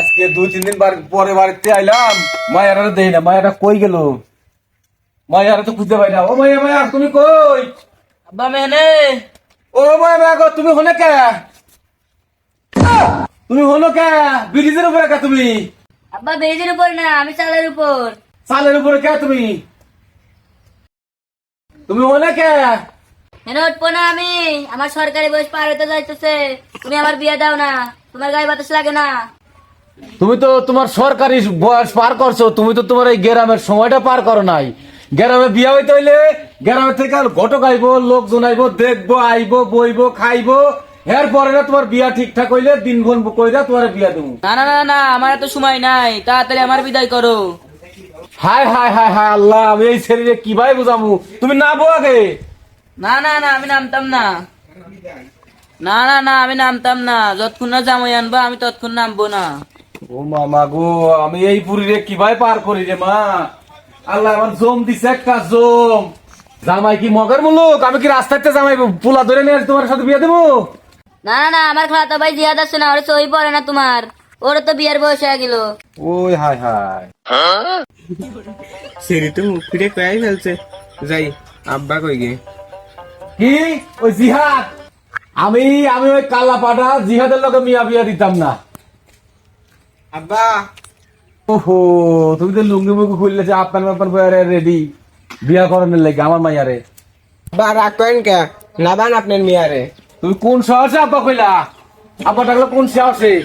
আজকে দুই তিন দিন পরে বাড়িতে আইলাম। মায়ারা দেই না মায়ারা কই গেল? মায়ারা তো খুঁজতে পাই না। ও মায়া মায়া তুমি কই? আব্বা মেনে ও মায়া মায়া গো, তুমি হলে কে? তুমি হলো কে? ব্রিজের উপরে কে তুমি? আব্বা বেজের উপর না আমি চালের উপর। সালের উপরে কে তুমি? তুমি হলে কে? কেন উঠবো না আমি। আমার সরকারি বয়স পার হতে যাইতেছে। তুমি আমার বিয়ে দাও না। তোমার গায়ে বাতাস লাগে না। তুমি তো তোমার সরকারি বয়স পার করছ তুমি তো তোমার এই গ্রামের সময়টা পার করো নাই। গ্রামে বিয়া হইতে হইলে গ্রামের থেকে ঘটক আইবো লোকজন আইবো দেখব আইবো বইবো খাইবো। এর পরে না তোমার বিয়া ঠিকঠাক হইলে দিন কইরা তোমার বিয়া দেবো। না না না না আমার এত সময় নাই। তাড়াতাড়ি আমার বিদায় করো। হায় হায় হায় হায় আল্লাহ আমি এই শরীরে কি ভাই বুঝামু? তুমি না আগে। না না না আমি নামতাম না। না না না আমি নামতাম না। যতক্ষণ না জামাই আনবা আমি ততক্ষণ নামবো না। ও মামা গো আমি এই পুরীরে কি ভাই পার করি রে মা? আল্লাহ আমার জম দিছে একটা জম। জামাই কি মগের মুলুক? আমি কি রাস্তাতে জামাই পুলা ধরে নিয়ে তোমার সাথে বিয়ে দেবো? না না না আমার খালাতো ভাই জিয়াদ আছে না ওরা সই পড়ে না তোমার। ওর তো বিয়ের বয়স হয়ে গেল। ওই হায় হায়। সেরি তো মুখ ফিরে কয়াই ফেলছে। যাই আব্বা কই গে? কি? ওই জিহাদ? আমি আমি ওই কালা পাটা জিহাদের লোকে মিয়া বিয়া দিতাম না। আব্বা। ওহো তুমি তো লুঙ্গি মুঙ্গি খুললে যে আপান মাপান বয়ারে রেডি বিয়া করানোর লাগে আমার মাইয়ারে। আব্বা রাগ করেন কে? নাবান আপনার মিয়ারে। তুমি কোন সাহসে আব্বা কইলা? আব্বা ডাকলো কোন সাহসে?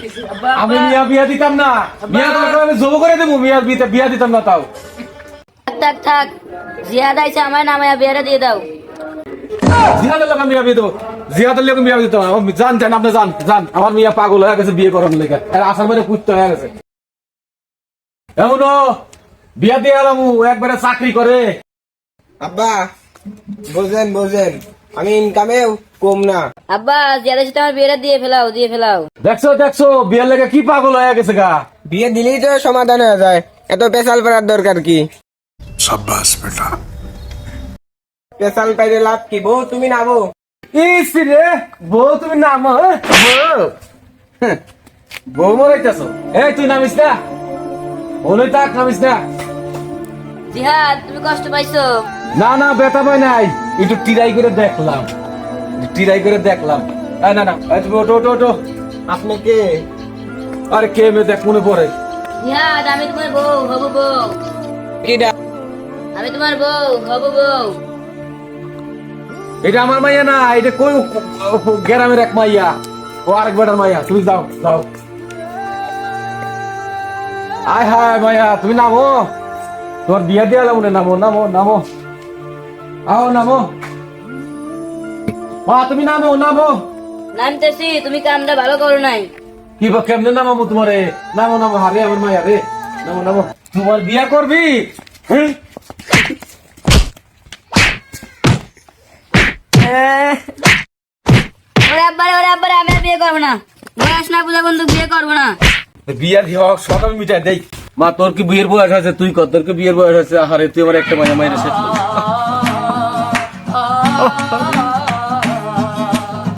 আমি মিয়া বিয়া দিতাম না। মিয়া তোমাকে আমি জব করে দেবো মিয়া বিয়া- বিয়া দিতাম না তাও। থাক থাক জিয়াদ আইছে আমার নামে বিয়েটা দিয়ে দাও। আব্বা আমি ইনকামে কম না। আব্বা জিয়াদের সাথে আমার বিয়েটা দিয়ে ফেলাও দিয়ে ফেলাও। দেখছ দেখছ বিয়ের লেগে কি পাগল হয়ে গেছে গা? বিয়ে দিলেই তো সমাধান হয়ে যায়। এত পেশাল পড়ার দরকার কি? সাব্বাস বেটা। পেশাল পাইলে লাভ কি? বউ তুমি নাবো ইস রে বউ তুমি নাম হ্যাঁ? বউ। হ্যাঁ, বউ মরাইতেছ। এই তুই নামিস না। বলে তাক নামিস না। জিহাদ তুমি কষ্ট পাইছো? না না বেতা পাই নাই। একটু টিরাই করে দেখলাম। টিরাই করে দেখলাম। এই না না ওটো ওটো ওটো আপনি কে? আরে কে মে দেখ মনে পড়ে। জিহাদ আমি তোমার বউ হবু বউ। কিডা আমি তোমার বউ হবু বউ। এটা আমার মাইয়া না এটা কই গ্রামের এক মাইয়া। ও আরেক বেটার মাইয়া তুমি যাও যাও। আয় হায় মাইয়া তুমি নামো। তোর বিয়া দিয়া মনে নামো নামো নামো। আও নামো। মা তুমি নামো নামো। নামতেছি তুমি কামটা ভালো করো নাই। কি বা কেমনে নামাবো তোমারে? নামো নামো হারে আমার মাইয়া রে। নামো নামো। তোমার বিয়া করবি? হ্যাঁ? ওরে আব্বারে ওরে আব্বারে আমি আর বিয়ে করব না বয়স না পূজা বন্ধু বিয়ে করব না বিয়ার হক সব আমি মিটাই দেই মা তোর কি বিয়ের বয়স আছে তুই কর তোর কি বিয়ের বয়স আছে আরে তুই আমার একটা মাইয়া মায়ের।